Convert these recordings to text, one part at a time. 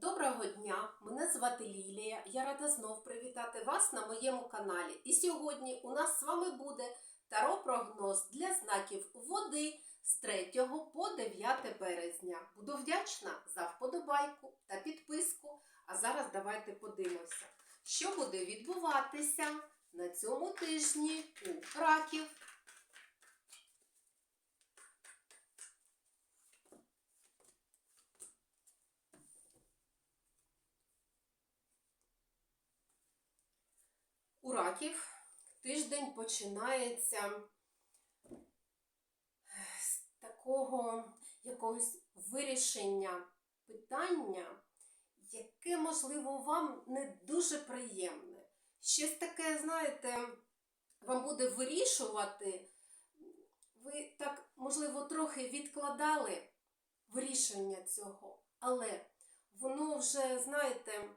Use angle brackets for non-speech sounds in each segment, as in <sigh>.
Доброго дня! Мене звати Лілія. Я рада знов привітати вас на моєму каналі. І сьогодні у нас з вами буде таро-прогноз для знаків води з 3 по 9 березня. Буду вдячна за вподобайку та підписку. А зараз давайте подивимося, що буде відбуватися на цьому тижні у раків. У раків тиждень починається з такого якогось вирішення питання, яке, можливо, вам не дуже приємне. Щось таке, знаєте, вам буде вирішувати. Ви так, можливо, трохи відкладали вирішення цього, але воно вже, знаєте,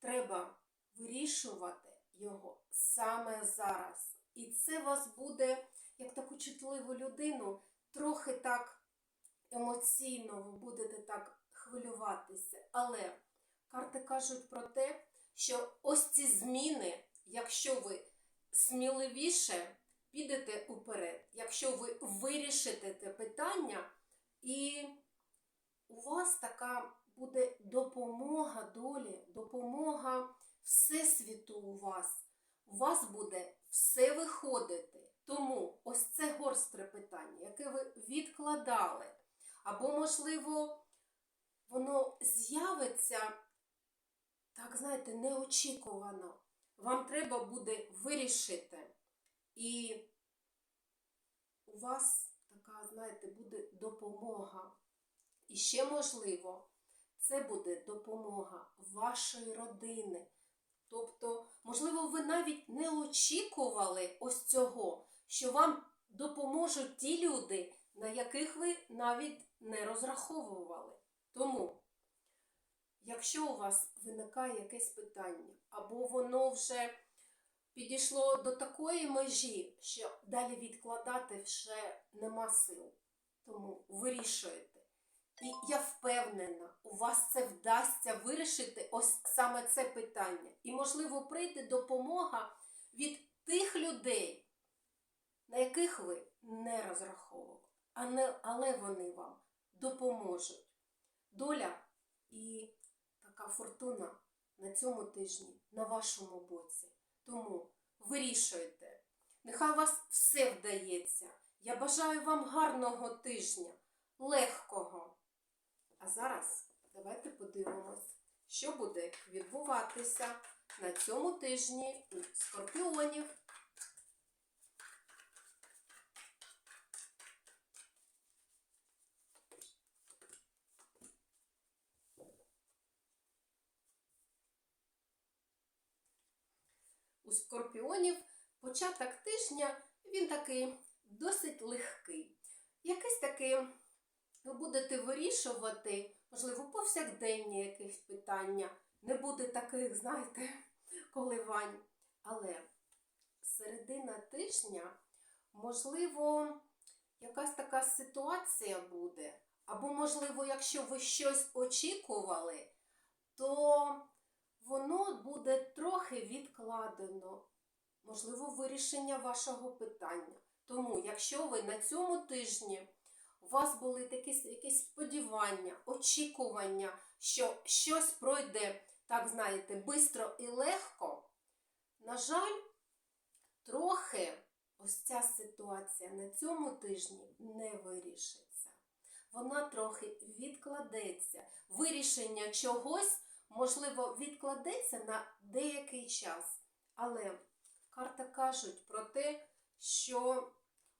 треба вирішувати його саме зараз. І це вас буде, як таку чутливу людину, трохи так емоційно ви будете так хвилюватися. Але карти кажуть про те, що ось ці зміни, якщо ви сміливіше підете уперед, якщо ви вирішите те питання, і у вас така буде допомога долі, допомога Всесвіту у вас. У вас буде все виходити. Тому ось це горстре питання, яке ви відкладали. Або, можливо, воно з'явиться, так, знаєте, неочікувано. Вам треба буде вирішити. І у вас така, знаєте, буде допомога. І ще можливо, це буде допомога вашої родини. Тобто, можливо, ви навіть не очікували ось цього, що вам допоможуть ті люди, на яких ви навіть не розраховували. Тому, якщо у вас виникає якесь питання, або воно вже підійшло до такої межі, що далі відкладати вже нема сил, тому вирішуєте. І я впевнена, у вас це вдасться вирішити ось саме це питання. І, можливо, прийде допомога від тих людей, на яких ви не розраховували, але вони вам допоможуть. Доля і така фортуна на цьому тижні на вашому боці. Тому вирішуйте. Нехай вас все вдається. Я бажаю вам гарного тижня, легкого. А зараз давайте подивимось, що буде відбуватися на цьому тижні у скорпіонів. У скорпіонів початок тижня він такий досить легкий. Якийсь такий ви будете вирішувати, можливо, повсякденні якісь питання. Не буде таких, знаєте, <laughs> коливань. Але середина тижня, можливо, якась така ситуація буде. Або, можливо, якщо ви щось очікували, то воно буде трохи відкладено. Можливо, вирішення вашого питання. Тому, якщо ви на цьому тижні у вас були такі якісь сподівання, очікування, що щось пройде, так знаєте, бистро і легко. На жаль, трохи ось ця ситуація на цьому тижні не вирішиться. Вона трохи відкладеться. Вирішення чогось, можливо, відкладеться на деякий час. Але карта кажуть про те, що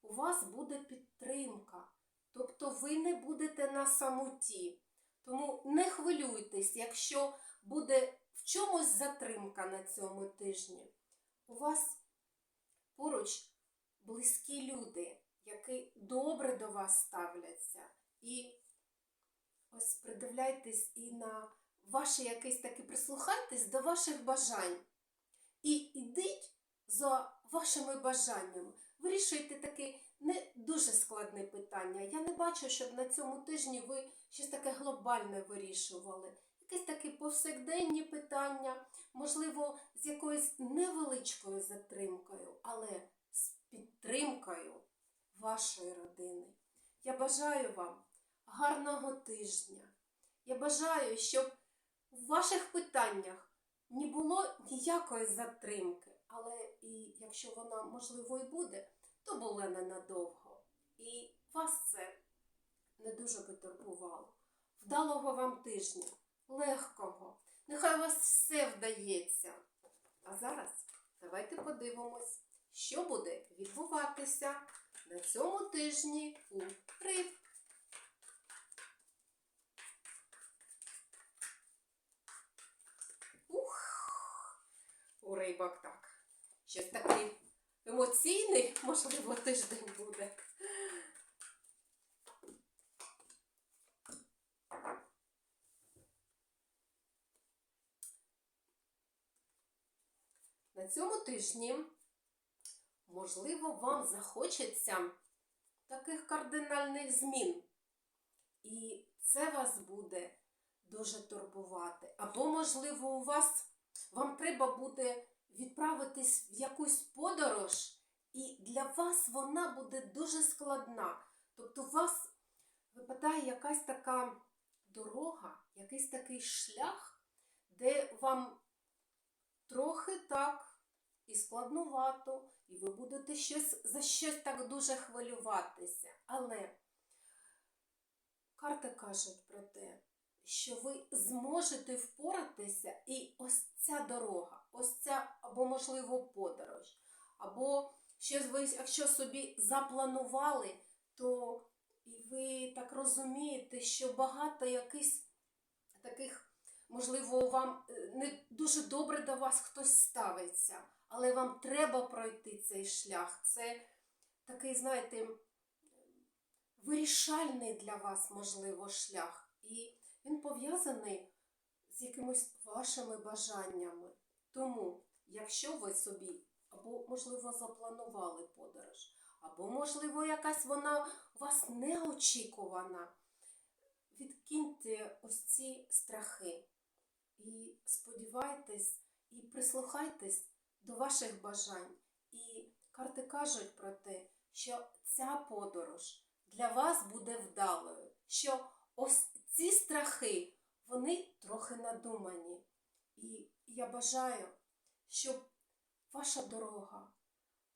у вас буде підтримка. Тобто ви не будете на самоті. Тому не хвилюйтесь, якщо буде в чомусь затримка на цьому тижні. У вас поруч близькі люди, які добре до вас ставляться. І ось придивляйтесь і на ваші якісь такі, прислухайтесь до ваших бажань. І йдіть за вашими бажаннями. Вирішуйте такі не дуже складне питання. Я не бачу, щоб на цьому тижні ви щось таке глобальне вирішували. Якісь такі повсякденні питання, можливо, з якоюсь невеличкою затримкою, але з підтримкою вашої родини. Я бажаю вам гарного тижня. Я бажаю, щоб в ваших питаннях не було ніякої затримки, але і якщо вона, можливо, і буде, то була ненадовго. І вас це не дуже би турбувало. Вдалого вам тижня, легкого. Нехай у вас все вдається. А зараз давайте подивимось, що буде відбуватися на цьому тижні у риб. У рибок так. Щось такий емоційний, можливо, тиждень буде. На цьому тижні, можливо, вам захочеться таких кардинальних змін. І це вас буде дуже турбувати. Або, можливо, у вас вам треба буде відправитись в якусь подорож, і для вас вона буде дуже складна. Тобто, у вас випадає якась така дорога, якийсь такий шлях, де вам трохи так і складнувато, і ви будете щось, за щось так дуже хвилюватися. Але карти кажуть про те, що ви зможете впоратися, і ось ця дорога, ось ця або, можливо, подорож, або щось ви, якщо собі запланували, то і ви так розумієте, що багато якихось таких, можливо, вам е, не дуже добре до вас хтось ставиться, але вам треба пройти цей шлях. Це такий, знаєте, вирішальний для вас, можливо, шлях. І він пов'язаний з якимись вашими бажаннями. Тому, якщо ви собі або, можливо, запланували подорож, або, можливо, якась вона у вас неочікувана, відкиньте ось ці страхи і сподівайтесь, і прислухайтесь до ваших бажань. І карти кажуть про те, що ця подорож для вас буде вдалою, що ось ці страхи, вони трохи надумані. І я бажаю, щоб ваша дорога,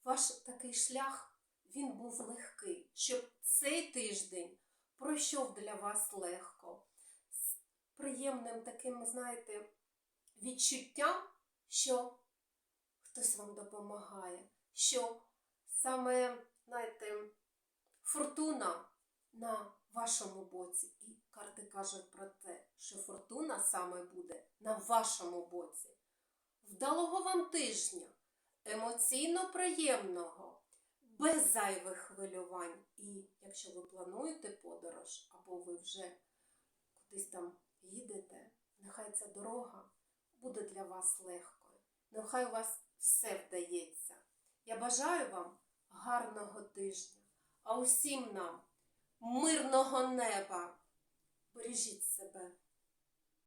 ваш такий шлях, він був легкий, щоб цей тиждень пройшов для вас легко, приємним таким, знаєте, відчуттям, що хтось вам допомагає, що саме, знаєте, фортуна на вашому боці. І карти кажуть про те, що фортуна саме буде на вашому боці. Вдалого вам тижня, емоційно приємного, без зайвих хвилювань. І якщо ви плануєте подорож, або ви вже кудись там їдете, нехай ця дорога буде для вас легкою. Нехай у вас все вдається. Я бажаю вам гарного тижня, а усім нам мирного неба. Бережіть себе.